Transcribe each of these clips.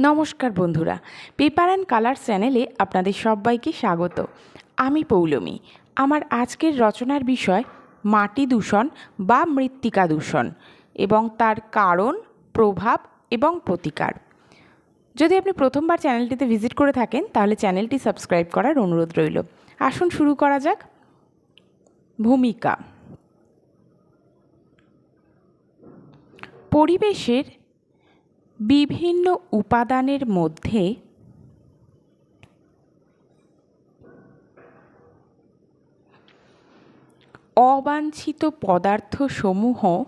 নমস্কার বন্ধুরা, paper and colour চ্যানেলে আপনাদের সবাইকে স্বাগত। আমি পৌলমী। আমার আজকের রচনার বিষয়, মাটি দূষণ বা মৃত্তিকা দূষণ এবং তার কারণ, প্রভাব এবং প্রতিকার। যদি আপনি প্রথমবার চ্যানেলটিতে ভিজিট করে থাকেন, তাহলে চ্যানেলটি সাবস্ক্রাইব করার অনুরোধ রইল। আসুন শুরু করা যাক। ভূমিকা। পরিবেশের বিভিন্ন উপাদানের মধ্যে অবাঞ্ছিত পদার্থসমূহ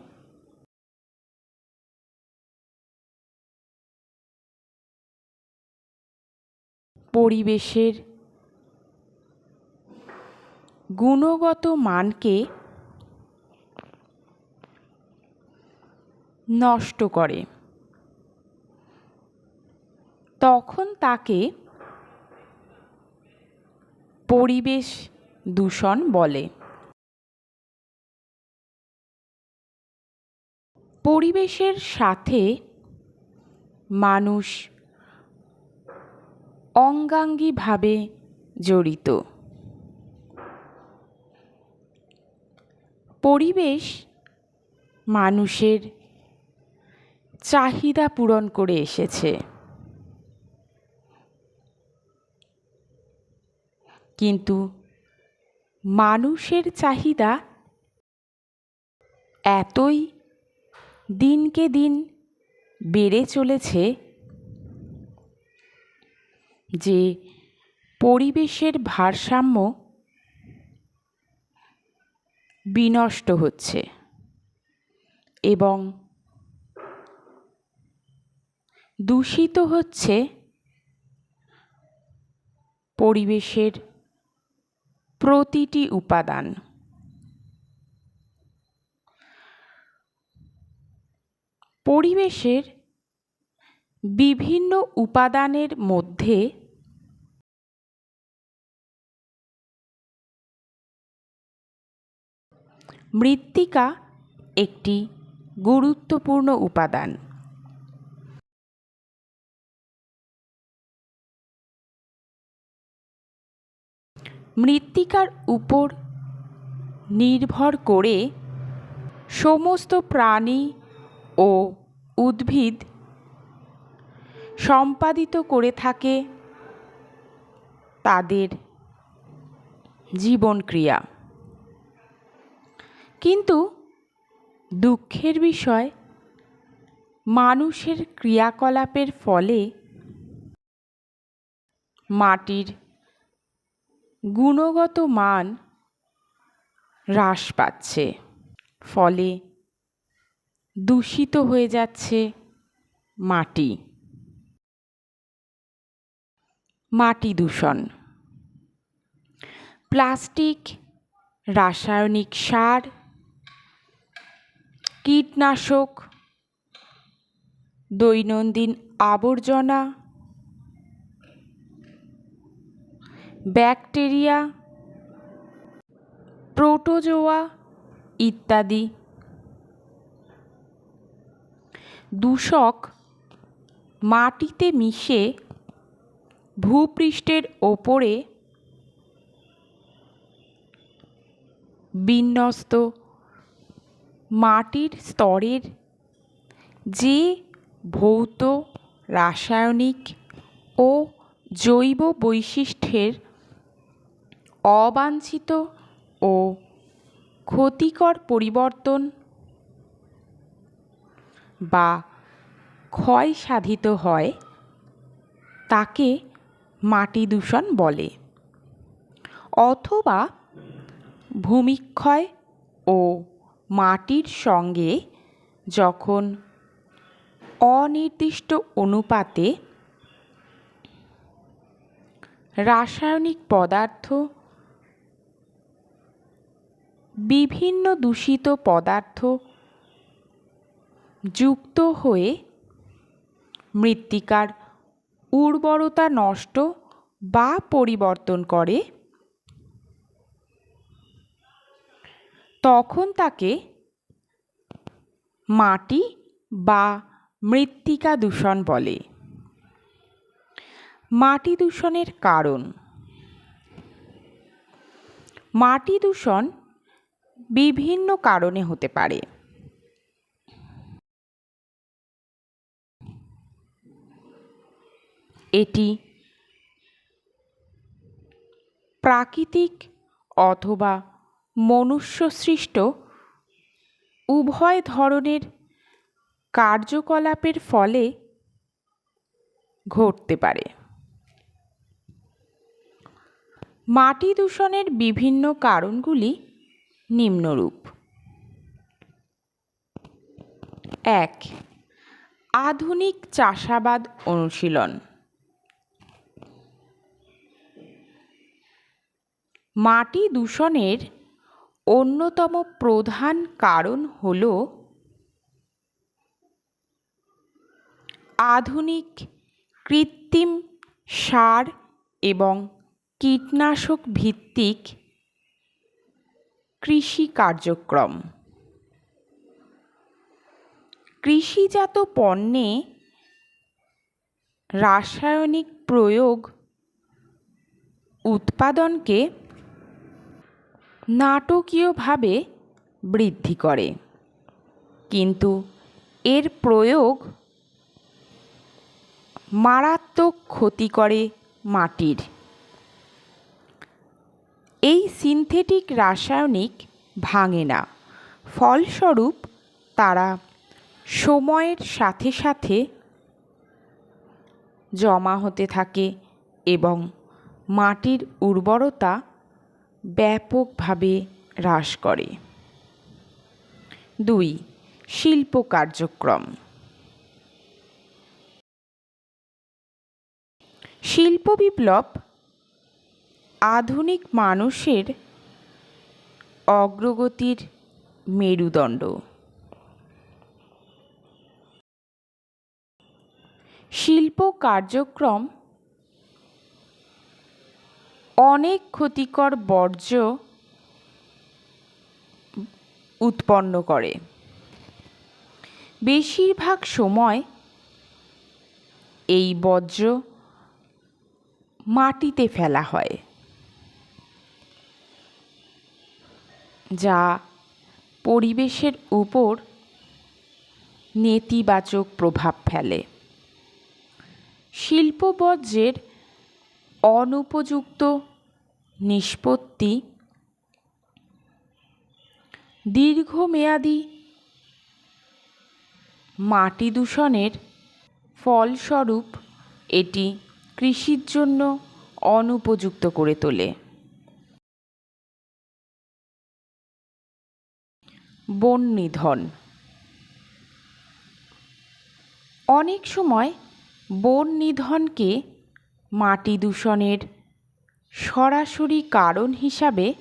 পরিবেশের গুণগত মানকে নষ্ট করে। তখন তাকে পরিবেশ দূষণ বলে। পরিবেশের সাথে মানুষ অঙ্গাঙ্গিভাবে জড়িত। পরিবেশ মানুষের চাহিদা পূরণ করে এসেছে। কিন্তু মানুষের চাহিদা এতই দিনকে দিন বেড়ে চলেছে যে পরিবেশের ভারসাম্য বিনষ্ট হচ্ছে এবং দূষিত হচ্ছে পরিবেশের প্রতিটি উপাদান। পরিবেশের বিভিন্ন উপাদানের মধ্যে মৃত্তিকা একটি গুরুত্বপূর্ণ উপাদান। মৃত্তিকার উপর নির্ভর করে সমস্ত প্রাণী ও উদ্ভিদ সম্পাদিত করে থাকে তাদের জীবনক্রিয়া। কিন্তু দুঃখের বিষয়, মানুষের ক্রিয়াকলাপের ফলে মাটির গুণগত মান হ্রাস পাচ্ছে, ফলে দূষিত হয়ে যাচ্ছে মাটি। মাটি দূষণ। প্লাস্টিক, রাসায়নিক সার, কীটনাশক, দৈনন্দিন আবর্জনা ব্যাকটেরিয়া, প্রোটোজোয়া ইত্যাদি। দূষক মাটিতে মিশে ভূপৃষ্ঠের ওপরে বিন্যস্ত মাটির স্তরের যে ভৌত, রাসায়নিক ও জৈব বৈশিষ্ট্যের অবাঞ্ছিত ও ক্ষতিকর পরিবর্তন বা ক্ষয় সাধিত হয় তাকে মাটি দূষণ বলে। অথবা ভূমিক্ষয় ও মাটির সঙ্গে যখন অনির্দিষ্ট অনুপাতে রাসায়নিক পদার্থ বিভিন্ন দূষিত পদার্থ যুক্ত হয়ে মৃত্তিকার উর্বরতা নষ্ট বা পরিবর্তন করে, তখন তাকে মাটি বা মৃত্তিকা দূষণ বলে। মাটি দূষণের কারণ। মাটি দূষণ বিভিন্ন কারণে হতে পারে। এটি প্রাকৃতিক অথবা মনুষ্যসৃষ্ট উভয় ধরনের কার্যকলাপের ফলে ঘটতে পারে। মাটি দূষণের বিভিন্ন কারণগুলি নিম্নরূপ। এক, আধুনিক চাষাবাদ অনুশীলন। মাটি দূষণের অন্যতম প্রধান কারণ হল আধুনিক কৃত্রিম সার এবং কীটনাশক ভিত্তিক কৃষি কার্যক্রম। কৃষিজাত পণ্যে রাসায়নিক প্রয়োগ উৎপাদনকে নাটকীয়ভাবে বৃদ্ধি করে। কিন্তু এর প্রয়োগ মারাত্মক ক্ষতি করে মাটির। সিনথেটিক রাসায়নিক ভাঙে না। ফলস্বরূপ, তারা সময়ের সাথে সাথে জমা হতে থাকে এবং মাটির উর্বরতা ব্যাপকভাবে হ্রাস করে। দুই, শিল্প কার্যক্রম। শিল্প বিপ্লব আধুনিক মানুষের অগ্রগতির মেরুদণ্ড। শিল্প কার্যক্রম অনেক ক্ষতিকর বর্জ্য উৎপন্ন করে। বেশিরভাগ সময় এই বর্জ্য মাটিতে ফেলা হয়। যা পরিবেশের উপর নেতিবাচক প্রভাব ফেলে। শিল্প বর্জ্যের অনুপযুক্ত নিষ্পত্তি দীর্ঘমেয়াদী মাটি দূষণের ফলস্বরূপ এটি কৃষির জন্য অনুপযুক্ত করে তোলে। বন নিধন। অনেক সময় বন নিধনকে মাটি দূষণের সরাসরি কারণ হিসাবে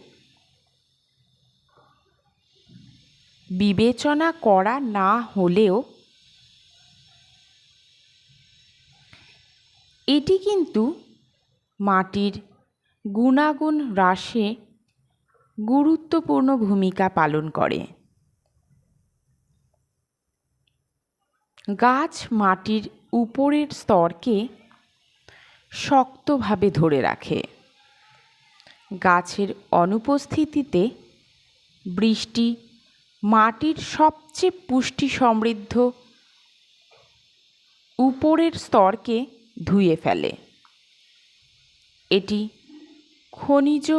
বিবেচনা করা না হলেও এটি কিন্তু মাটির গুণাগুণ হ্রাসে গুরুত্বপূর্ণ ভূমিকা পালন করে। গাছ মাটির উপরের স্তরকে শক্তভাবে ধরে রাখে। গাছের অনুপস্থিতিতে বৃষ্টি মাটির সবচেয়ে পুষ্টি সমৃদ্ধ উপরের স্তরকে ধুয়ে ফেলে। এটি খনিজ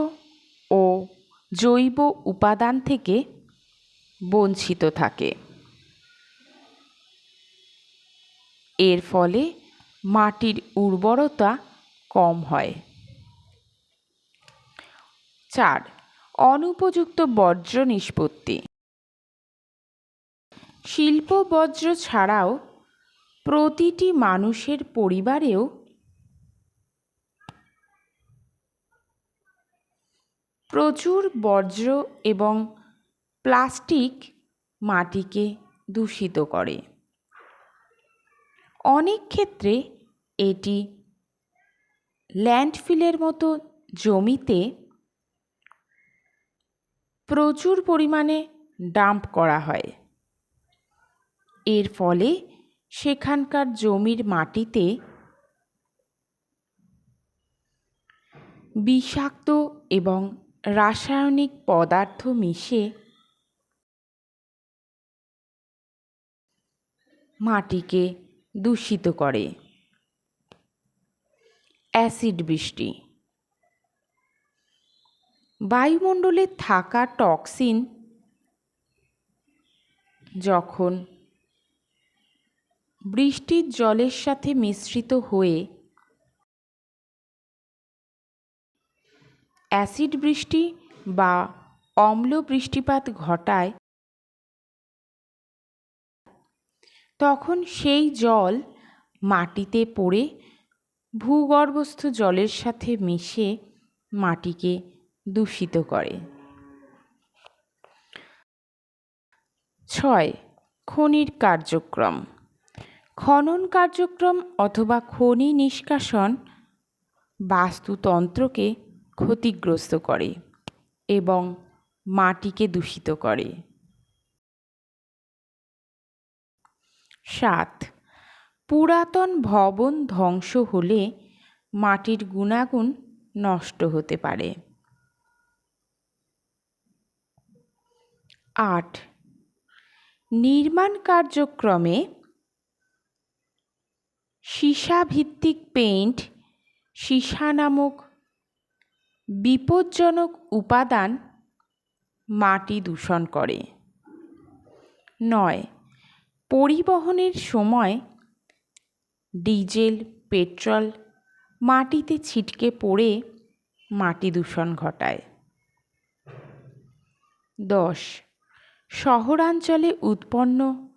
ও জৈব উপাদান থেকে বঞ্চিত থাকে। এর ফলে মাটির উর্বরতা কম হয়। চার, অনুপযুক্ত বর্জ্য নিষ্পত্তি। শিল্প বর্জ্য ছাড়াও প্রতিটি মানুষের পরিবারেও প্রচুর বর্জ্য এবং প্লাস্টিক মাটিকে দূষিত করে। অনেক ক্ষেত্রে এটি ল্যান্ডফিলের মতো জমিতে প্রচুর পরিমাণে ডাম্প করা হয়। এর ফলে সেখানকার জমির মাটিতে বিষাক্ত এবং রাসায়নিক পদার্থ মিশে মাটিকে দূষিত করে। অ্যাসিড বৃষ্টি। বায়ুমণ্ডলে থাকা টক্সিন যখন বৃষ্টির জলের সাথে মিশ্রিত হয়ে অ্যাসিড বৃষ্টি বা অম্ল বৃষ্টিপাত ঘটায় তখন সেই জল মাটিতে পড়ে ভূগর্ভস্থ জলের সাথে মিশে মাটিকে দূষিত করে। ছয়, খনির কার্যক্রম। খনন কার্যক্রম অথবা খনি নিষ্কাশন বাস্তুতন্ত্রকে ক্ষতিগ্রস্ত করে এবং মাটিকে দূষিত করে। সাত। পুরাতন ভবন ধ্বংস হলে মাটির গুণাগুণ নষ্ট হতে পারে। আট। নির্মাণ কার্যক্রমে সীসাভিত্তিক পেইন্ট, সীসা নামক বিপজ্জনক উপাদান মাটি দূষণ করে। নয়। পরিবহনের সময় ডিজেল, পেট্রোল মাটিতে ছিটকে পড়ে মাটি দূষণ ঘটায়। দশ, শহরাঞ্চলে উৎপন্ন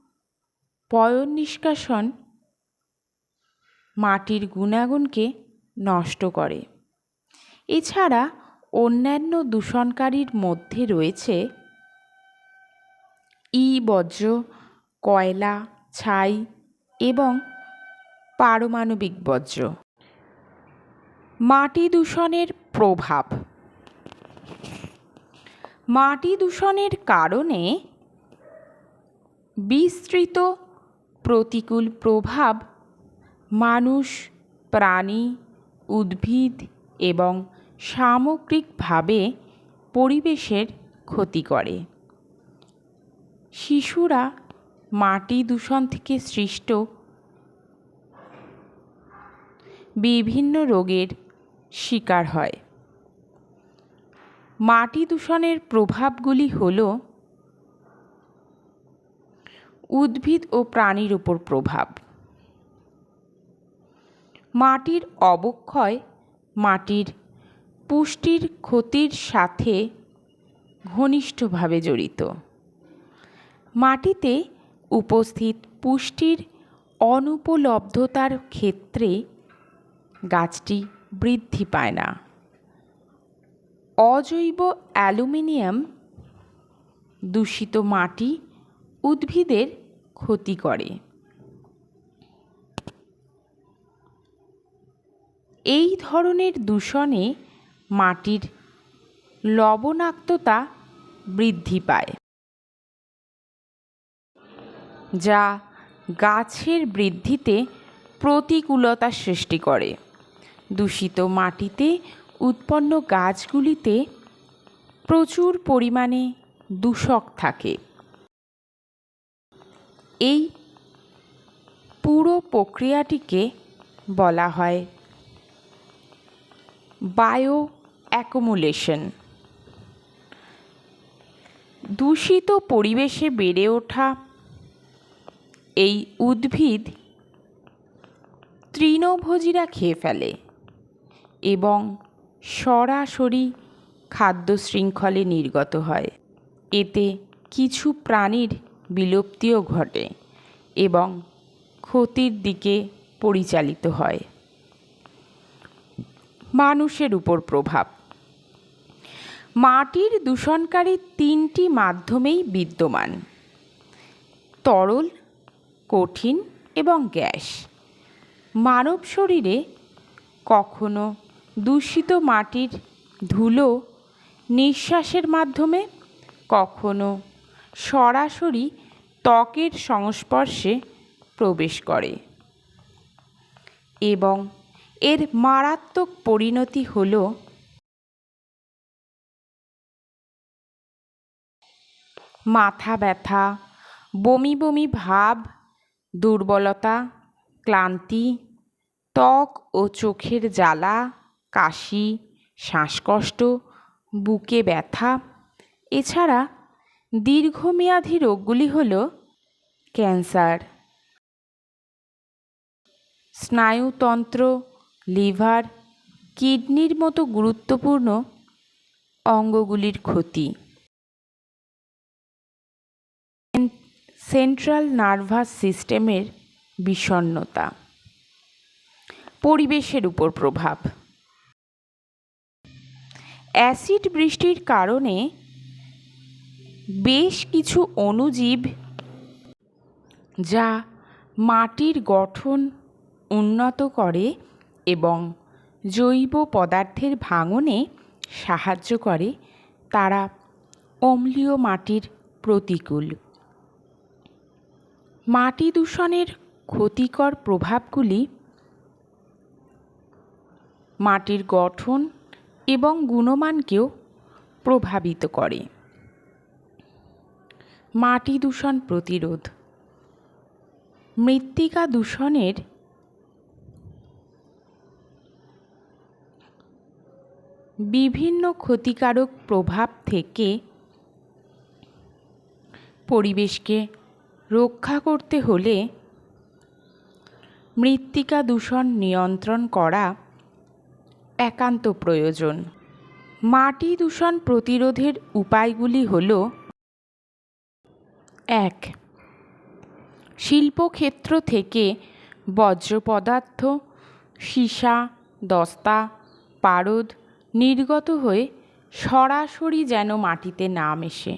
পয়ন নিষ্কাশন মাটির গুণাগুণকে নষ্ট করে। এছাড়া অন্যান্য দূষণকারীর মধ্যে রয়েছে ই বর্জ্য কয়লা, ছাই এবং পারমাণবিক বর্জ্য। মাটি দূষণের প্রভাব। মাটি দূষণের কারণে বিস্তৃত প্রতিকূল প্রভাব মানুষ, প্রাণী, উদ্ভিদ এবং সামগ্রিকভাবে পরিবেশের ক্ষতি করে। শিশুরা মাটি দূষণ থেকে সৃষ্ট বিভিন্ন রোগের শিকার হয়। মাটি দূষণের প্রভাবগুলি হল উদ্ভিদ ও প্রাণীর উপর প্রভাব। মাটির অবক্ষয় মাটির পুষ্টির ক্ষতির সাথে ঘনিষ্ঠভাবে জড়িত। মাটিতে উপস্থিত পুষ্টির অনুপলব্ধতার ক্ষেত্রে গাছটি বৃদ্ধি পায় না। অজৈব অ্যালুমিনিয়াম দূষিত মাটি উদ্ভিদের ক্ষতি করে। এই ধরনের দূষণে মাটির লবণাক্ততা বৃদ্ধি পায়। যা গাছের বৃদ্ধিতে প্রতিকূলতা সৃষ্টি করে। দূষিত মাটিতে উৎপন্ন গাছগুলিতে প্রচুর পরিমাণে দূষক থাকে। এই পুরো প্রক্রিয়াটিকে বলা হয় বায়ো অ্যাকুমুলেশন দূষিত পরিবেশে বেড়ে ওঠা এই উদ্ভিদ তৃণভোজীরা খেয়ে ফেলে এবং সরাসরি খাদ্য শৃঙ্খলে নির্গত হয়। এতে কিছু প্রাণীর বিলুপ্তিও ঘটে এবং ক্ষতির দিকে পরিচালিত হয়। মানুষের উপর প্রভাব। মাটির দূষণকারী তিনটি মাধ্যমেই বিদ্যমান। তরল কঠিন এবং গ্যাস। মানব শরীরে কখনো দূষিত মাটির ধুলো নিঃশ্বাসের মাধ্যমে, কখনো সরাসরি ত্বকের সংস্পর্শে প্রবেশ করে এবং এর মারাত্মক পরিণতি হল মাথা ব্যথা, বমি বমি ভাব দুর্বলতা, ক্লান্তি, ত্বক ও চোখের জ্বালা, কাশি, শ্বাসকষ্ট, বুকে ব্যথা। এছাড়া দীর্ঘমেয়াদী রোগগুলি হল ক্যান্সার, স্নায়ুতন্ত্র, লিভার, কিডনির মতো গুরুত্বপূর্ণ অঙ্গগুলির ক্ষতি। সেন্ট্রাল নার্ভাস সিস্টেমের বিষণ্ণতা। পরিবেশের উপর প্রভাব। অ্যাসিড বৃষ্টির কারণে বেশ কিছু অণুজীব যা মাটির গঠন উন্নত করে এবং জৈব পদার্থের ভাঙনে সাহায্য করে, তারা অম্লীয় মাটির প্রতিকূল। মাটি দূষণের ক্ষতিকর প্রভাবগুলি, মাটির গঠন এবং গুণমানকেও প্রভাবিত করে। মাটি দূষণ প্রতিরোধ। মৃত্তিকা দূষণের বিভিন্ন ক্ষতিকারক প্রভাব থেকে পরিবেশকে রক্ষা করতে হলে মৃত্তিকা দূষণ নিয়ন্ত্রণ করা একান্ত প্রয়োজন। মাটি দূষণ প্রতিরোধের উপায়গুলি হল এক, শিল্পক্ষেত্র থেকে বর্জ্য পদার্থ সীসা, দস্তা, পারদ নির্গত হয়ে সরাসরি যেন মাটিতে না মেশে।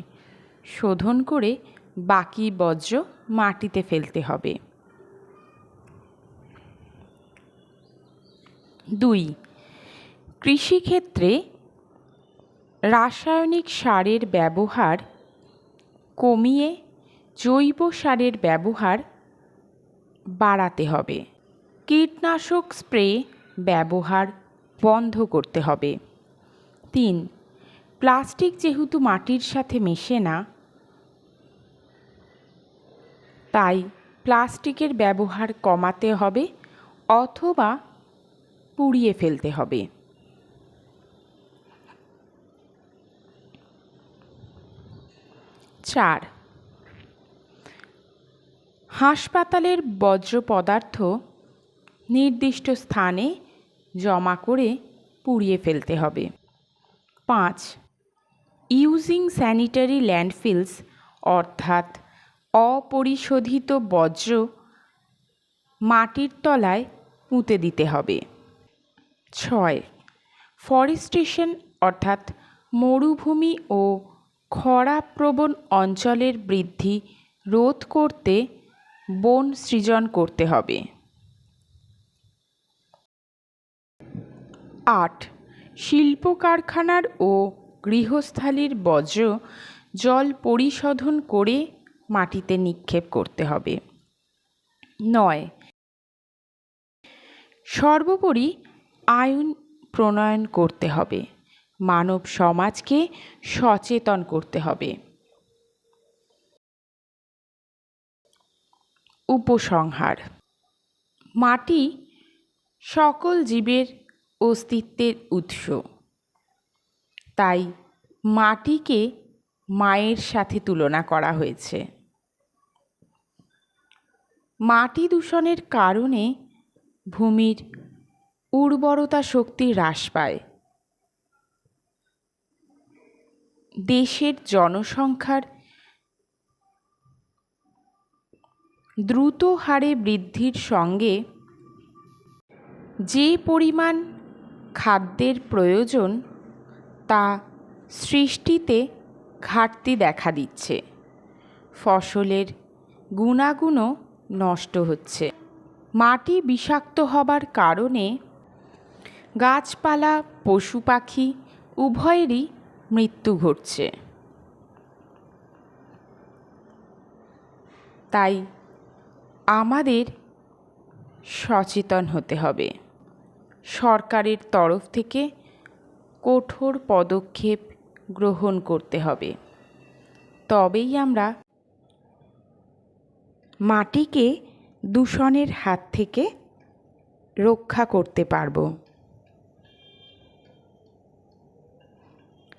শোধন করে বাকি বর্জ্য মাটিতে ফেলতে হবে। দুই, কৃষিক্ষেত্রে রাসায়নিক সারের ব্যবহার কমিয়ে জৈব সারের ব্যবহার বাড়াতে হবে। কীটনাশক স্প্রে ব্যবহার বন্ধ করতে হবে। তিন, প্লাস্টিক যেহেতু মাটির সাথে মেশে না তাই প্লাস্টিকের ব্যবহার কমাতে হবে অথবা পুড়িয়ে ফেলতে হবে। চার, হাসপাতালের বর্জ্য পদার্থ নির্দিষ্ট স্থানে জমা করে পুড়িয়ে ফেলতে হবে। পাঁচ, ইউজিং স্যানিটারি ল্যান্ডফিলস অর্থাৎ অপরিশোধিত বর্জ্য মাটির তলায় পুঁতে দিতে হবে। ছয়, ফরেস্টেশন অর্থাৎ মরুভূমি ও খরাপ্রবণ অঞ্চলের বৃদ্ধি রোধ করতে বন সৃজন করতে হবে। আট শিল্প কারখানার ও গৃহস্থালির বর্জ্য জল পরিশোধন করে মাটিতে নিক্ষেপ করতে হবে। নয়। সর্বোপরি আইন প্রণয়ন করতে হবে। মানব সমাজকে সচেতন করতে হবে। উপসংহার। মাটি সকল জীবের অস্তিত্বের উৎস। তাই মাটিকে মায়ের সাথে তুলনা করা হয়েছে। মাটি দূষণের কারণে ভূমির উর্বরতা শক্তি হ্রাস পায়। দেশের জনসংখ্যার দ্রুত হারে বৃদ্ধির সঙ্গে যে পরিমাণ খাদ্যের প্রয়োজন তা সৃষ্টিতে ঘাটতি দেখা দিচ্ছে। ফসলের গুণাগুণও নষ্ট হচ্ছে। মাটি বিষাক্ত হবার কারণে গাছপালা পশু পাখি উভয়েরই মৃত্যু ঘটছে। তাই আমাদের সচেতন হতে হবে। সরকারের তরফ থেকে কঠোর পদক্ষেপ গ্রহণ করতে হবে। তবেই আমরা মাটিকে দূষণের হাত থেকে রক্ষা করতে পারব।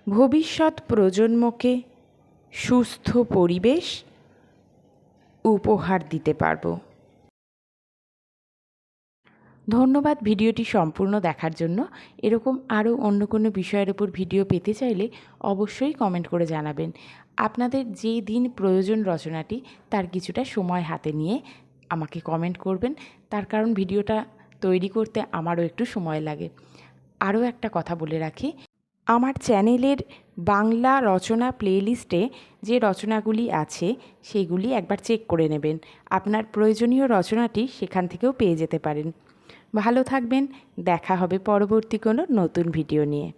ভবিষ্যৎ প্রজন্মকে সুস্থ পরিবেশ উপহার দিতে পারব। ধন্যবাদ ভিডিওটি সম্পূর্ণ দেখার জন্য। এরকম আরও অন্য কোনো বিষয়ের উপর ভিডিও পেতে চাইলে অবশ্যই কমেন্ট করে জানাবেন। আপনাদের যে দিন প্রয়োজন রচনাটি, তার কিছুটা সময় হাতে নিয়ে আমাকে কমেন্ট করবেন। তার কারণ ভিডিওটা তৈরি করতে আমারও একটু সময় লাগে। আরও একটা কথা বলে রাখি, আমার চ্যানেলের বাংলা রচনা প্লেলিস্টে যে রচনাগুলি আছে, সেগুলি একবার চেক করে নেবেন। আপনার প্রয়োজনীয় রচনাটি সেখান থেকেও পেয়ে যেতে পারেন। ভালো থাকবেন দেখা হবে পরবর্তী কোনো নতুন ভিডিও নিয়ে।